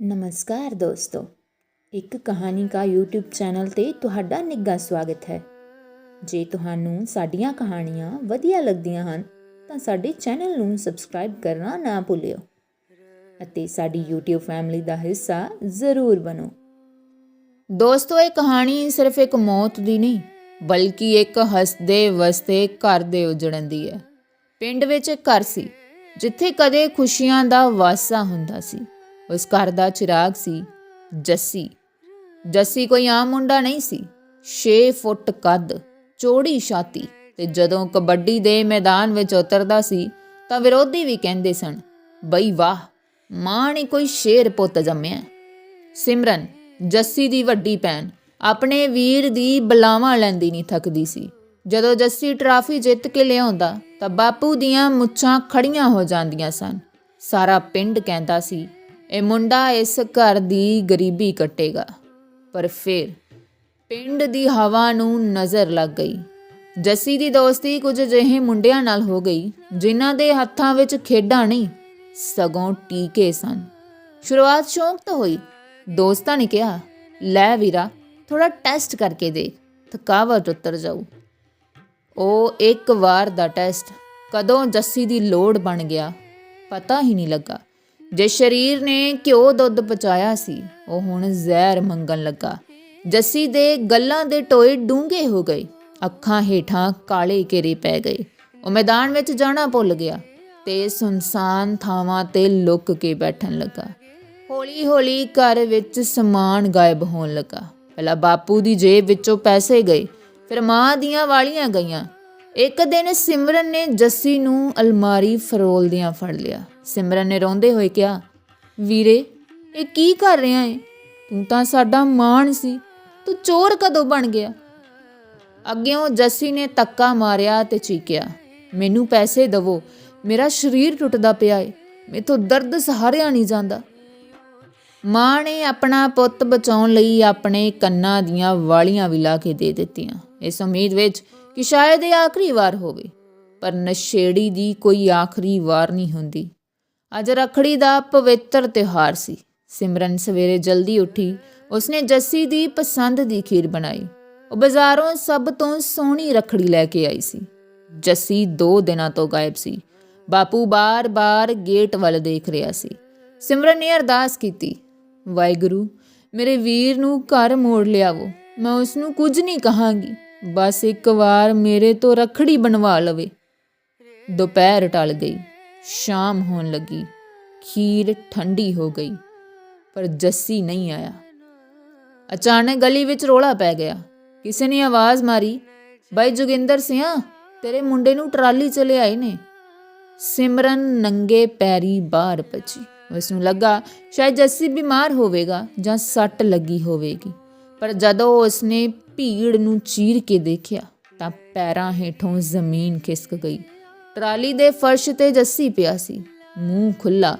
ਨਮਸਕਾਰ ਦੋਸਤੋ। ਇੱਕ ਕਹਾਣੀ ਕਾ YouTube ਚੈਨਲ ਤੇ ਤੁਹਾਡਾ ਨਿੱਘਾ ਸਵਾਗਤ ਹੈ। ਜੇ ਤੁਹਾਨੂੰ ਸਾਡੀਆਂ ਕਹਾਣੀਆਂ ਵਧੀਆ ਲੱਗਦੀਆਂ ਹਨ, ਤਾਂ ਸਾਡੇ ਚੈਨਲ ਨੂੰ ਸਬਸਕ੍ਰਾਈਬ ਕਰਨਾ ਨਾ ਭੁੱਲਿਓ ਅਤੇ ਸਾਡੀ YouTube ਫੈਮਿਲੀ ਦਾ ਹਿੱਸਾ ਜ਼ਰੂਰ ਬਣੋ। ਦੋਸਤੋ, ਇਹ ਕਹਾਣੀ ਸਿਰਫ ਇੱਕ ਮੌਤ ਦੀ ਨਹੀਂ, ਬਲਕਿ ਇੱਕ ਹੱਸਦੇ ਵਸਦੇ ਘਰ ਦੇ ਉਜੜਨ ਦੀ ਹੈ। ਪਿੰਡ ਵਿੱਚ ਇੱਕ ਘਰ ਸੀ, ਜਿੱਥੇ ਕਦੇ ਖੁਸ਼ੀਆਂ ਦਾ ਵਾਸਾ ਹੁੰਦਾ ਸੀ। ਉਸ ਘਰ ਦਾ ਚਿਰਾਗ ਸੀ, ਜੱਸੀ। ਜੱਸੀ ਕੋਈ ਆਮ ਮੁੰਡਾ ਨਹੀਂ ਸੀ। 6 ਫੁੱਟ ਕੱਦ, ਚੌੜੀ ਛਾਤੀ ਤੇ ਜਦੋਂ ਕਬੱਡੀ ਦੇ ਮੈਦਾਨ ਵਿੱਚ ਉਤਰਦਾ ਸੀ ਤਾਂ ਵਿਰੋਧੀ ਵੀ ਕਹਿੰਦੇ ਸਨ, ਬਈ ਵਾਹ, ਮਾਂ ਨੇ ਕੋਈ ਸ਼ੇਰ ਪੁੱਤ ਜੰਮਿਆ ਸਿਮਰਨ, ਜੱਸੀ ਦੀ ਵੱਡੀ ਭੈਣ, ਆਪਣੇ ਵੀਰ ਦੀ ਬਲਾਵਾਂ ਲੈਂਦੀ ਨਹੀਂ ਥੱਕਦੀ ਸੀ। ਜਦੋਂ ਜੱਸੀ ਟਰਾਫੀ ਜਿੱਤ ਕੇ ਲਿਆਉਂਦਾ ਤਾਂ ਬਾਪੂ ਦੀਆਂ ਮੁੱਛਾਂ ਖੜੀਆਂ ਹੋ ਜਾਂਦੀਆਂ ਸਨ। ਸਾਰਾ ਪਿੰਡ ਕਹਿੰਦਾ ਸੀ ਇਹ ਮੁੰਡਾ ਇਸ ਘਰ ਦੀ ਗਰੀਬੀ ਕੱਟੇਗਾ। ਪਰ ਫਿਰ ਪਿੰਡ ਦੀ ਹਵਾ ਨੂੰ ਨਜ਼ਰ ਲੱਗ ਗਈ। ਜੱਸੀ ਦੀ ਦੋਸਤੀ ਕੁਝ ਅਜਿਹੇ ਮੁੰਡਿਆਂ ਨਾਲ ਹੋ ਗਈ, ਜਿਨ੍ਹਾਂ ਦੇ ਹੱਥਾਂ ਵਿੱਚ ਖੇਡਾਂ ਨਹੀਂ, ਸਗੋਂ ਟੀਕੇ ਸਨ। ਸ਼ੁਰੂਆਤ ਸ਼ੌਂਕ ਤੋਂ ਹੋਈ। ਦੋਸਤਾਂ ਨੇ ਕਿਹਾ, ਲੈ ਵੀਰਾ ਥੋੜਾ ਟੈਸਟ ਕਰਕੇ ਦੇਖ, ਥਕਾਵਟ ਉਤਰ ਜਾਊ। ਉਹ ਇੱਕ ਵਾਰ ਦਾ ਟੈਸਟ, ਕਦੋਂ ਜੱਸੀ ਦੀ ਲੋੜ ਬਣ ਗਿਆ, ਪਤਾ ਹੀ ਨਹੀਂ ਲੱਗਾ। ਜੇ ਸਰੀਰ ਨੇ ਘਿਓ ਦੁੱਧ ਪਚਾਇਆ ਸੀ, ਉਹ ਹੁਣ ਜ਼ਹਿਰ ਮੰਗਣ ਲੱਗਾ। ਜੱਸੀ ਦੇ ਗੱਲਾਂ ਦੇ ਟੋਏ ਡੂੰਘੇ ਹੋ ਗਏ। ਅੱਖਾਂ ਹੇਠਾਂ ਕਾਲੇ ਘੇਰੇ ਪੈ ਗਏ। ਉਹ ਮੈਦਾਨ ਵਿੱਚ ਜਾਣਾ ਭੁੱਲ ਗਿਆ ਤੇ ਸੁਨਸਾਨ ਥਾਵਾਂ ਤੇ ਲੁੱਕ ਕੇ ਬੈਠਣ ਲੱਗਾ। ਹੌਲੀ ਹੌਲੀ ਘਰ ਵਿੱਚ ਸਮਾਨ ਗਾਇਬ ਹੋਣ ਲੱਗਾ। ਪਹਿਲਾਂ ਬਾਪੂ ਦੀ ਜੇਬ ਵਿੱਚੋਂ ਪੈਸੇ ਗਏ, ਫਿਰ ਮਾਂ ਦੀਆਂ ਵਾਲੀਆਂ ਗਈਆਂ। ਇੱਕ ਦਿਨ ਸਿਮਰਨ ਨੇ ਜੱਸੀ ਨੂੰ ਅਲਮਾਰੀ ਫਰੋਲਦਿਆਂ ਫੜ ਲਿਆ। ਸਿਮਰਨ ਨੇ ਰੋਂਦੇ ਹੋਏ ਕਿਹਾ, ਵੀਰੇ, ਇਹ ਕੀ ਕਰ ਰਿਹਾ ਏ? ਤੂੰ ਤਾਂ ਸਾਡਾ ਮਾਣ ਸੀ। ਤੂੰ ਚੋਰ ਕਦੋਂ ਬਣ ਗਿਆ? ਅੱਗਿਓਂ ਜੱਸੀ ਨੇ ਤੱਕਾ ਮਾਰਿਆ ਤੇ ਚੀਕਿਆ, ਮੈਨੂੰ ਪੈਸੇ ਦਵੋ। ਮੇਰਾ ਸਰੀਰ ਟੁੱਟਦਾ ਪਿਆ ਏ। ਮੇਥੋਂ ਦਰਦ ਸਹਾਰਿਆ ਨਹੀਂ ਜਾਂਦਾ। ਮਾਂ ਨੇ ਆਪਣਾ ਪੁੱਤ ਬਚਾਉਣ ਲਈ ਆਪਣੇ ਕੰਨਾਂ ਦੀਆਂ ਵਾਲੀਆਂ ਵੀ ਲਾ ਕੇ ਦੇ ਦਿੱਤੀਆਂ। ਇਸ ਉਮੀਦ ਵਿੱਚ ਕਿ ਸ਼ਾਇਦ ਇਹ ਆਖਰੀ ਵਾਰ ਹੋਵੇ, ਪਰ ਨਸ਼ੇੜੀ ਦੀ ਕੋਈ ਆਖਰੀ ਵਾਰ ਨਹੀਂ ਹੁੰਦੀ। ਅੱਜ ਰਖੜੀ ਦਾ ਪਵਿੱਤਰ ਤਿਉਹਾਰ ਸੀ। ਸਿਮਰਨ ਸਵੇਰੇ ਜਲਦੀ ਉੱਠੀ। ਉਸਨੇ ਜੱਸੀ ਦੀ ਪਸੰਦ ਦੀ ਖੀਰ ਬਣਾਈ। ਉਹ ਬਾਜ਼ਾਰੋਂ ਸਭ ਤੋਂ ਸੋਹਣੀ ਰਖੜੀ ਲੈ ਕੇ ਆਈ ਸੀ। ਜੱਸੀ 2 ਦਿਨਾਂ ਤੋਂ ਗਾਇਬ ਸੀ। ਬਾਪੂ ਬਾਰ-ਬਾਰ ਗੇਟ ਵੱਲ ਦੇਖ ਰਿਹਾ ਸੀ। ਸਿਮਰਨ ਨੇ ਅਰਦਾਸ ਕੀਤੀ, ਵਾਹਿਗੁਰੂ, ਮੇਰੇ ਵੀਰ ਨੂੰ ਘਰ ਮੋੜ ਲਿਆਵੋ। ਮੈਂ ਉਸ ਨੂੰ ਕੁਝ ਨਹੀਂ ਕਹਾਂਗੀ। ਬਸ ਇੱਕ ਵਾਰ ਮੇਰੇ ਤੋਂ ਰਖੜੀ ਬਣਵਾ ਲਵੇ। ਦੁਪਹਿਰ ਟਲ ਗਈ, ਸ਼ਾਮ ਹੋਣ ਲੱਗੀ, ਖੀਰ ਠੰਡੀ ਹੋ ਗਈ, ਪਰ ਜੱਸੀ ਨਹੀਂ ਆਇਆ। ਅਚਾਨਕ ਗਲੀ ਵਿੱਚ ਰੋਲਾ ਪੈ ਗਿਆ। ਕਿਸੇ ਨੇ ਆਵਾਜ਼ ਮਾਰੀ, ਬਾਈ ਜੋਗਿੰਦਰ ਸਿਆ, ਤੇਰੇ ਮੁੰਡੇ ਨੂੰ ਟਰਾਲੀ ਚ ਲਿਆਏ ਨੇ। ਸਿਮਰਨ ਨੰਗੇ ਪੈਰੀ ਬਾਹਰ ਪਚੀ ਉਸ ਨੂੰ ਲੱਗਾ, ਸ਼ਾਇਦ ਜੱਸੀ ਬਿਮਾਰ ਹੋਵੇਗਾ ਜਾਂ ਸੱਟ ਲੱਗੀ ਹੋਵੇਗੀ। ਪਰ ਜਦੋਂ ਉਸਨੇ ਭੀੜ ਨੂੰ ਚੀਰ ਕੇ ਦੇਖਿਆ, ਤਾਂ ਪੈਰਾਂ ਹੇਠੋਂ ਜ਼ਮੀਨ ਖਿਸਕ ਗਈ। ਟਰਾਲੀ ਦੇ ਫਰਸ਼ ਤੇ ਜੱਸੀ ਪਿਆ ਸੀ। ਮੂੰਹ ਖੁੱਲਾ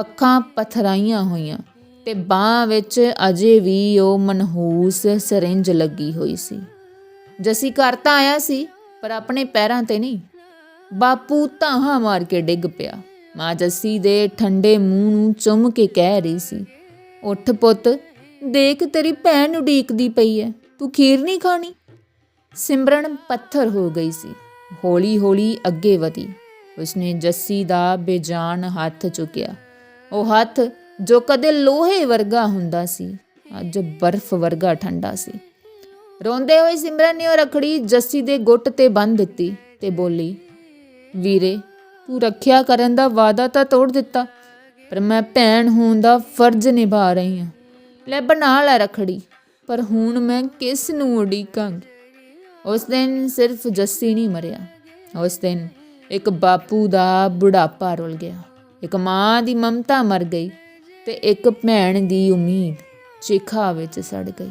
ਅੱਖਾਂ ਪਥਰਾਈਆਂ ਹੋਈਆਂ ਤੇ ਬਾਹ ਵਿੱਚ ਅਜੇ ਵੀ ਉਹ ਮਨਹੂਸ ਸਰਿੰਜ ਲੱਗੀ ਹੋਈ ਸੀ। ਜੱਸੀ ਘਰ ਤਾਂ ਆਇਆ ਸੀ, ਪਰ ਆਪਣੇ ਪੈਰਾਂ ਤੇ ਨਹੀਂ। ਬਾਪੂ ਧਾਹਾਂ ਮਾਰ ਕੇ ਡਿੱਗ ਪਿਆ। ਮਾਂ ਜੱਸੀ ਦੇ ਠੰਡੇ ਮੂੰਹ ਨੂੰ ਚੁੰਮ ਕੇ ਕਹਿ ਰਹੀ ਸੀ, ਉੱਠ ਪੁੱਤ ਦੇਖ ਤੇਰੀ ਭੈਣ ਉਡੀਕਦੀ ਪਈ ਐ। ਤੂੰ ਖੀਰ ਨਹੀਂ ਖਾਣੀ? ਸਿਮਰਨ ਪੱਥਰ ਹੋ ਗਈ ਸੀ। ਹੌਲੀ ਹੌਲੀ ਅੱਗੇ ਵਧੀ। ਉਸਨੇ ਜੱਸੀ ਦਾ ਬੇਜਾਨ ਹੱਥ ਚੁੱਕਿਆ। ਉਹ ਹੱਥ ਜੋ ਕਦੇ ਲੋਹੇ ਵਰਗਾ ਹੁੰਦਾ ਸੀ, ਅੱਜ ਬਰਫ਼ ਵਰਗਾ ਠੰਡਾ ਸੀ। ਰੋਂਦੇ ਹੋਏ ਸਿਮਰਨ ਨੇ ਉਹ ਰਖੜੀ ਜੱਸੀ ਦੇ ਗੁੱਟ ਤੇ ਬੰਨ ਦਿੱਤੀ ਤੇ ਬੋਲੀ, ਵੀਰੇ, ਤੂੰ ਰੱਖਿਆ ਕਰਨ ਦਾ ਵਾਅਦਾ ਤਾਂ ਤੋੜ ਦਿੱਤਾ, ਪਰ ਮੈਂ ਭੈਣ ਹੋਣ ਦਾ ਫਰਜ਼ ਨਿਭਾ ਰਹੀ ਹਾਂ। ਲੈ ਬਣਾ ਲੈ ਰਖੜੀ, ਪਰ ਹੁਣ ਮੈਂ ਕਿਸ ਨੂੰ ਉਡੀਕਾਂਗੀ? ਉਸ ਦਿਨ ਸਿਰਫ ਜੱਸੀ ਨਹੀਂ ਮਰਿਆ। ਉਸ ਦਿਨ ਇੱਕ ਬਾਪੂ ਦਾ ਬੁਢਾਪਾ ਰੁਲ ਗਿਆ। ਇੱਕ ਮਾਂ ਦੀ ਮਮਤਾ ਮਰ ਗਈ ਤੇ ਇੱਕ ਭੈਣ ਦੀ ਉਮੀਦ ਚਿਖਾ ਵਿੱਚ ਸੜ ਗਈ।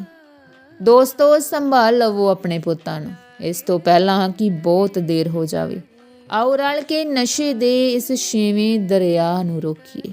ਦੋਸਤੋ, ਸੰਭਾਲ ਲਵੋ ਆਪਣੇ ਪੁੱਤਾਂ ਨੂੰ। ਇਸ ਤੋਂ ਪਹਿਲਾਂ ਕਿ ਬਹੁਤ ਦੇਰ ਹੋ ਜਾਵੇ। ਆਓ ਰਲ ਕੇ ਨਸ਼ੇ ਦੇ ਇਸ ਛੇਵੇਂ ਦਰਿਆ ਨੂੰ ਰੋਕੀਏ।